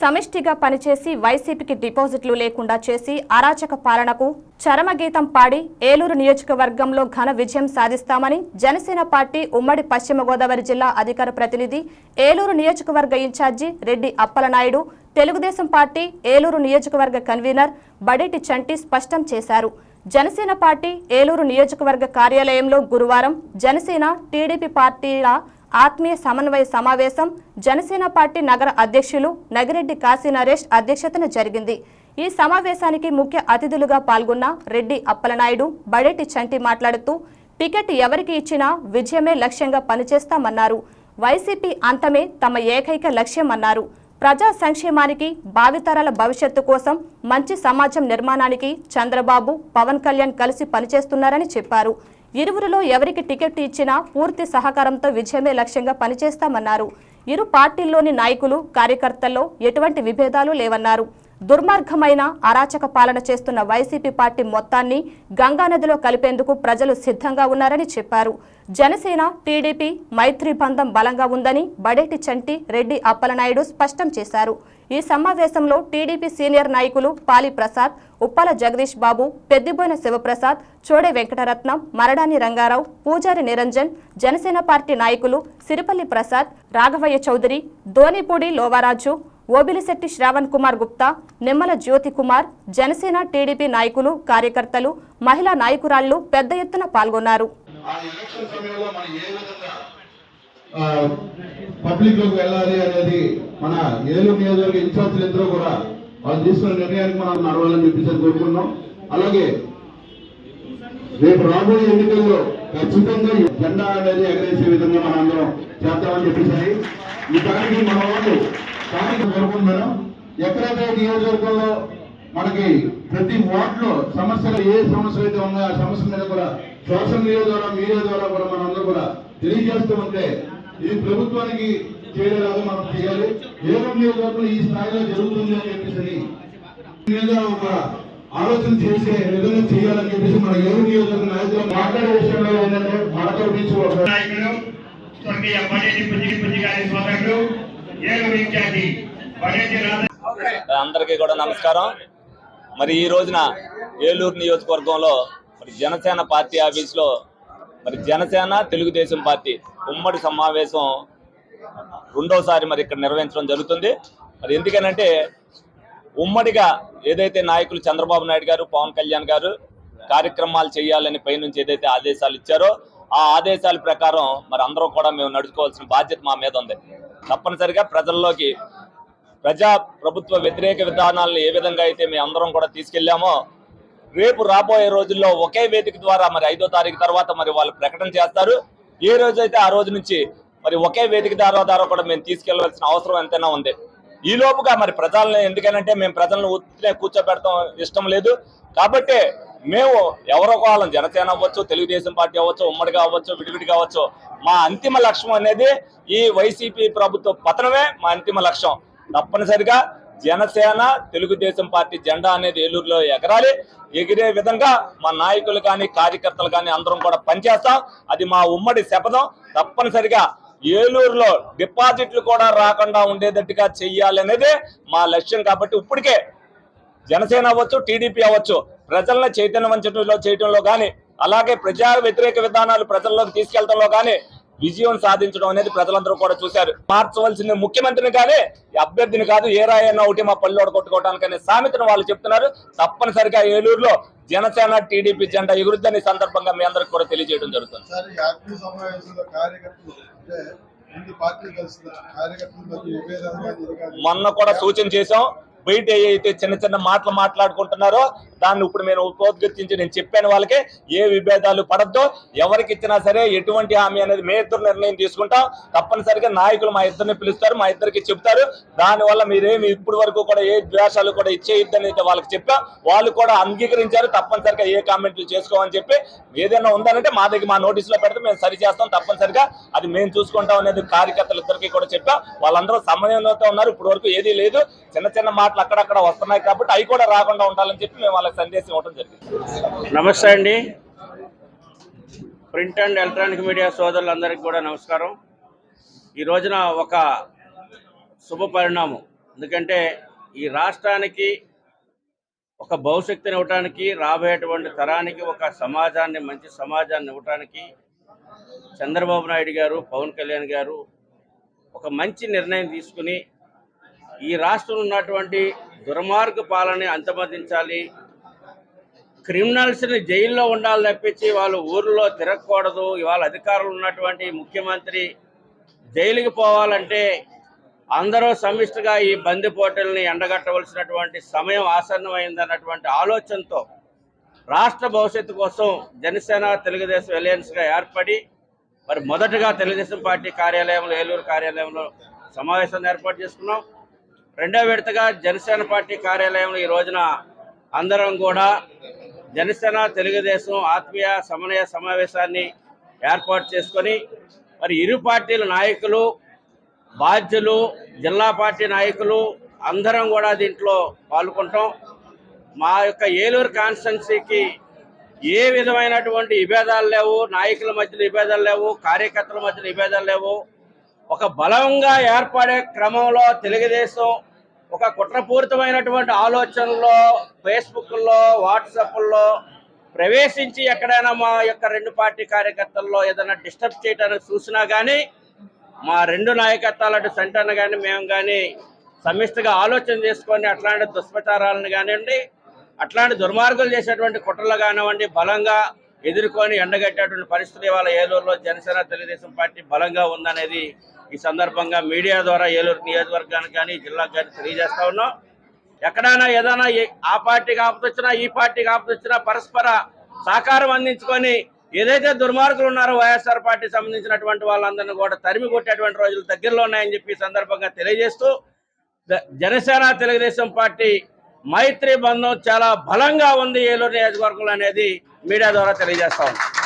సమిష్టిగా పనిచేసి వైసీపీకి డిపాజిట్లు లేకుండా చేసి అరాచక పాలనకు చరమగీతం పాడి ఏలూరు నియోజకవర్గంలో ఘన విజయం సాధిస్తామని జనసేన పార్టీ ఉమ్మడి పశ్చిమ గోదావరి జిల్లా అధికార ప్రతినిధి ఏలూరు నియోజకవర్గ ఇన్ఛార్జి రెడ్డి అప్పలనాయుడు తెలుగుదేశం పార్టీ ఏలూరు నియోజకవర్గ కన్వీనర్ బడేటి చంటి స్పష్టం చేశారు. జనసేన పార్టీ ఏలూరు నియోజకవర్గ కార్యాలయంలో గురువారం జనసేన టీడీపీ పార్టీల ఆత్మీయ సమన్వయ సమావేశం జనసేన పార్టీ నగర అధ్యక్షులు నగిరెడ్డి కాశీ నరేష్ అధ్యక్షతన జరిగింది. ఈ సమావేశానికి ముఖ్య అతిథులుగా పాల్గొన్న రెడ్డి అప్పలనాయుడు బడేటి చంటి మాట్లాడుతూ టికెట్ ఎవరికి ఇచ్చినా విజయమే లక్ష్యంగా పనిచేస్తామన్నారు. వైసీపీ అంతమే తమ ఏకైక లక్ష్యమన్నారు. ప్రజా సంక్షేమానికి భావితరాల భవిష్యత్తు కోసం మంచి సమాజం నిర్మాణానికి చంద్రబాబు పవన్ కళ్యాణ్ కలిసి పనిచేస్తున్నారని చెప్పారు. ఇరువురిలో ఎవరికి టికెట్ ఇచ్చినా పూర్తి సహకారంతో విజయమే లక్ష్యంగా పనిచేస్తామన్నారు. ఇరు పార్టీల్లోని నాయకులు కార్యకర్తల్లో ఎటువంటి విభేదాలు లేవన్నారు. దుర్మార్గమైన అరాచక పాలన చేస్తున్న వైసీపీ పార్టీ మొత్తాన్ని గంగానదిలో కలిపేందుకు ప్రజలు సిద్ధంగా ఉన్నారని చెప్పారు. జనసేన టీడీపీ మైత్రి బంధం బలంగా ఉందని బడేటి చంటి రెడ్డి అప్పలనాయుడు స్పష్టం చేశారు. ఈ సమావేశంలో టీడీపీ సీనియర్ నాయకులు పాలి ప్రసాద్ ఉప్పాల జగదీష్ బాబు పెద్దిబోయిన శివప్రసాద్ చోడే వెంకటరత్నం మరడాని రంగారావు పూజారి నిరంజన్ జనసేన పార్టీ నాయకులు సిరిపల్లి ప్రసాద్ రాఘవయ్య చౌదరి ధోనిపూడి లోవారాజు ఓబిలిశెట్టి శ్రావణ్ కుమార్ గుప్తా నిమ్మల జ్యోతి కుమార్ జనసేన టీడీపీ నాయకులు కార్యకర్తలు మహిళా నాయకురాళ్ళు పెద్ద ఎత్తున పాల్గొన్నారు. పబ్లిక్లోకి వెళ్ళాలి అనేది మన ఏలూరు నియోజకవర్గ ఇన్ఛార్జీలు ఇద్దరు కూడా వాళ్ళు తీసుకున్న నిర్ణయానికి మనం నడవాలని చెప్పేసి కోరుకున్నాం అలాగే రేపు రాబోయే ఎన్నికల్లో ఖచ్చితంగా జెండా అనేది ఎగరేసే విధంగా మనం అందరం చేద్దామని చెప్పేసాయి ఈ దానికి మన వాళ్ళు స్థానిక జరుగుతుంది మేడం ఎక్కడైతే నియోజకవర్గంలో మనకి ప్రతి వార్డులో సమస్యలు ఏ సమస్యలు అయితే ఉన్నాయో ఆ సమస్య మీద కూడా సోషల్ మీడియా ద్వారా మీడియా ద్వారా కూడా మనం కూడా తెలియజేస్తూ ఉంటే ఇది ప్రభుత్వానికి చేయలేదు మనం చేయాలి. ఏదో నియోజకవర్గంలో ఈ స్థాయిలో జరుగుతుంది అని చెప్పేసి మీద ఒక ఆలోచన చేసే విధంగా చేయాలని చెప్పేసి మన ఏడు నియోజకవర్గ నాయకులు మాట్లాడే విషయంలో ఏంటంటే మనతో నుంచి ఒక నాయకులు స్వర్గీయ బడేటి పుంజి పుంజి గారి సోదరుడు ఏలూరు ఇన్ఛార్జి బడేటి అందరికీ కూడా నమస్కారం. మరి ఈ రోజున ఏలూరు నియోజకవర్గంలో మరి జనసేన పార్టీ ఆఫీస్లో మరి జనసేన తెలుగుదేశం పార్టీ ఉమ్మడి సమావేశం రెండోసారి మరి ఇక్కడ నిర్వహించడం జరుగుతుంది. మరి ఎందుకనంటే ఉమ్మడిగా ఏదైతే నాయకులు చంద్రబాబు నాయుడు గారు పవన్ కళ్యాణ్ గారు కార్యక్రమాలు చేయాలని పైనుంచి ఏదైతే ఆదేశాలు ఇచ్చారో ఆ ఆదేశాల ప్రకారం మరి అందరూ కూడా మేము నడుచుకోవాల్సిన బాధ్యత మా మీద ఉంది. తప్పనిసరిగా ప్రజల్లోకి ప్రజా ప్రభుత్వ వ్యతిరేక విధానాలను ఏ విధంగా అయితే మేము అందరం కూడా తీసుకెళ్ళామో రేపు రాబోయే రోజుల్లో ఒకే వేదిక ద్వారా మరి ఐదో తారీఖు తర్వాత మరి వాళ్ళు ప్రకటన చేస్తారు. ఏ రోజైతే ఆ రోజు నుంచి మరి ఒకే వేదిక ద్వారా ద్వారా కూడా మేము తీసుకెళ్ళవలసిన అవసరం ఎంతైనా ఉంది. ఈ లోపుగా మరి ప్రజలను ఎందుకనంటే మేము ప్రజలను ఉత్తినే కూర్చోబెడతాం ఇష్టం లేదు. కాబట్టి మేము ఎవరో కాలం జనసేన అవ్వచ్చు తెలుగుదేశం పార్టీ అవ్వచ్చు ఉమ్మడిగా అవ్వచ్చు విడివిడిగా అవ్వచ్చు మా అంతిమ లక్ష్యం అనేది ఈ వైసీపీ ప్రభుత్వ పతనమే మా అంతిమ లక్ష్యం. తప్పనిసరిగా జనసేన తెలుగుదేశం పార్టీ జెండా అనేది ఏలూరులో ఎగరాలి. ఎగిరే విధంగా మా నాయకులు కానీ కార్యకర్తలు కానీ అందరం కూడా పనిచేస్తాం. అది మా ఉమ్మడి శపథం. తప్పనిసరిగా ఏలూరులో డిపాజిట్లు కూడా రాకుండా ఉండేటట్టుగా చెయ్యాలనేదే మా లక్ష్యం కాబట్టి ఇప్పటికే జనసేన అవ్వచ్చు టీడీపీ అవ్వచ్చు ప్రజలను చైతన్యవంచడంలో చేయడంలో కానీ అలాగే ప్రజా వ్యతిరేక విధానాలు ప్రజల్లోకి తీసుకెళ్ళడంలో కానీ విజయం సాధించడం అనేది ప్రజలందరూ కూడా చూశారు. మార్చవలసిన ముఖ్యమంత్రిని కానీ అభ్యర్థిని కాదు ఏ రాయన్నా ఒకటి మా పల్లెడు కొట్టుకోవడానికి అనే సామెతను వాళ్ళు చెప్తున్నారు. తప్పనిసరిగా ఏలూరులో జనసేన టీడీపీ జెండా ఎగురుద్దని సందర్భంగా మీ అందరికి కూడా తెలియజేయడం జరుగుతుంది. మొన్న కూడా సూచన చేశాం. బయట అయితే చిన్న చిన్న మాటలు మాట్లాడుకుంటున్నారో దాన్ని ఇప్పుడు నేను ఉపోద్ఘాటించి నేను చెప్పాను వాళ్ళకి ఏ విభేదాలు పడద్దో ఎవరికి ఇచ్చినా సరే ఎటువంటి హామీ అనేది మే ఇద్దరు నిర్ణయం తీసుకుంటాం. తప్పనిసరిగా నాయకులు మా ఇద్దరిని పిలుస్తారు మా ఇద్దరికి చెప్తారు దానివల్ల మీరేమి ఇప్పుడు వరకు కూడా ఏ ద్వేషాలు కూడా ఇచ్చేయద్దని వాళ్ళకి చెప్పాం. వాళ్ళు కూడా అంగీకరించారు తప్పనిసరిగా ఏ కామెంట్లు చేసుకోమని చెప్పి. ఏదైనా ఉందనంటే మా దగ్గర మా నోటీసులో పెడితే మేము సరి చేస్తాం తప్పనిసరిగా. అది మేము చూసుకుంటాం అనేది కార్యకర్తలు ఇద్దరికి కూడా చెప్పాం. వాళ్ళందరూ సమన్వయంతో ఉన్నారు ఇప్పటి వరకు ఏదీ లేదు. చిన్న చిన్న మాటలు అక్కడక్కడ వస్తున్నాయి కాబట్టి అవి కూడా రాకుండా ఉండాలని చెప్పి మేము వాళ్ళకి సందేశం ఇవ్వడం జరిగింది. నమస్తే అండి. ప్రింట్ అండ్ ఎలక్ట్రానిక్ మీడియా సోదరులందరికీ కూడా నమస్కారం. ఈ రోజున ఒక శుభ పరిణామం. ఎందుకంటే ఈ రాష్ట్రానికి ఒక భవిష్యత్తుని ఇవ్వటానికి రాబోయేటువంటి తరానికి ఒక సమాజాన్ని మంచి సమాజాన్ని ఇవ్వటానికి చంద్రబాబు నాయుడు గారు పవన్ కళ్యాణ్ గారు ఒక మంచి నిర్ణయం తీసుకుని ఈ రాష్ట్రంలో ఉన్నటువంటి దుర్మార్గ పాలనని అంతమొందించాలి. క్రిమినల్స్ని జైల్లో ఉండాలి తప్పించి వాళ్ళు ఊర్లో తిరగకూడదు. ఇవాళ అధికారులు ఉన్నటువంటి ముఖ్యమంత్రి జైలుకి పోవాలంటే అందరూ సమిష్టిగా ఈ బందిపోటుల్ని ఎండగట్టవలసినటువంటి సమయం ఆసన్నమైందన్నటువంటి ఆలోచనతో రాష్ట్ర భవిష్యత్తు కోసం జనసేన తెలుగుదేశం అలయన్స్గా ఏర్పడి మరి మొదటగా తెలుగుదేశం పార్టీ కార్యాలయంలో ఏలూరు కార్యాలయంలో సమావేశాన్ని ఏర్పాటు చేసుకున్నాం. రెండో విడతగా జనసేన పార్టీ కార్యాలయంలో ఈ రోజున అందరం కూడా జనసేన తెలుగుదేశం ఆత్మీయ సమన్వయ సమావేశాన్ని ఏర్పాటు చేసుకొని మరి ఇరు పార్టీల నాయకులు బాధ్యులు జిల్లా పార్టీ నాయకులు అందరం కూడా దీంట్లో పాల్గొంటాం. మా యొక్క ఏలూరు కాన్స్టిట్యున్సీకి ఏ విధమైనటువంటి విభేదాలు లేవు నాయకుల మధ్యలో విభేదాలు లేవు కార్యకర్తల మధ్యలో విభేదాలు లేవు. ఒక బలంగా ఏర్పడే క్రమంలో తెలుగుదేశం ఒక కుట్రపూరితమైనటువంటి ఆలోచనలో ఫేస్బుక్లో వాట్సాప్లో ప్రవేశించి ఎక్కడైనా మా యొక్క రెండు పార్టీ కార్యకర్తల్లో ఏదైనా డిస్టర్బ్ చేయడానికి చూసినా కానీ మా రెండు నాయకత్వాలు అటు సెంటర్ను కానీ మేము కానీ సమిష్టిగా ఆలోచన చేసుకొని అట్లాంటి దుష్ప్రచారాలను కానివ్వండి అట్లాంటి దుర్మార్గులు చేసేటువంటి కుట్రలు కానివ్వండి బలంగా ఎదుర్కొని ఎండగట్టేటువంటి పరిస్థితి ఇవాళ ఏలూరులో జనసేన తెలుగుదేశం పార్టీ బలంగా ఉందనేది ఈ సందర్భంగా మీడియా ద్వారా ఏలూరు నియోజకవర్గానికి కానీ జిల్లాకు కానీ తెలియజేస్తా ఉన్నాం. ఎక్కడైనా ఏదైనా ఆ పార్టీకి ఆపద వచ్చినా ఈ పార్టీకి ఆపద వచ్చినా పరస్పర సహకారం అందించుకొని ఏదైతే దుర్మార్గులు ఉన్నారో వైఎస్ఆర్ పార్టీ సంబంధించినటువంటి వాళ్ళందరినీ కూడా తరిమి కొట్టేటువంటి రోజులు దగ్గరలో ఉన్నాయని చెప్పి సందర్భంగా తెలియజేస్తూ జనసేన తెలుగుదేశం పార్టీ మైత్రి బంధం చాలా బలంగా ఉంది ఏలూరు నియోజకవర్గంలో అనేది మీడియా ద్వారా తెలియజేస్తా ఉన్నాం.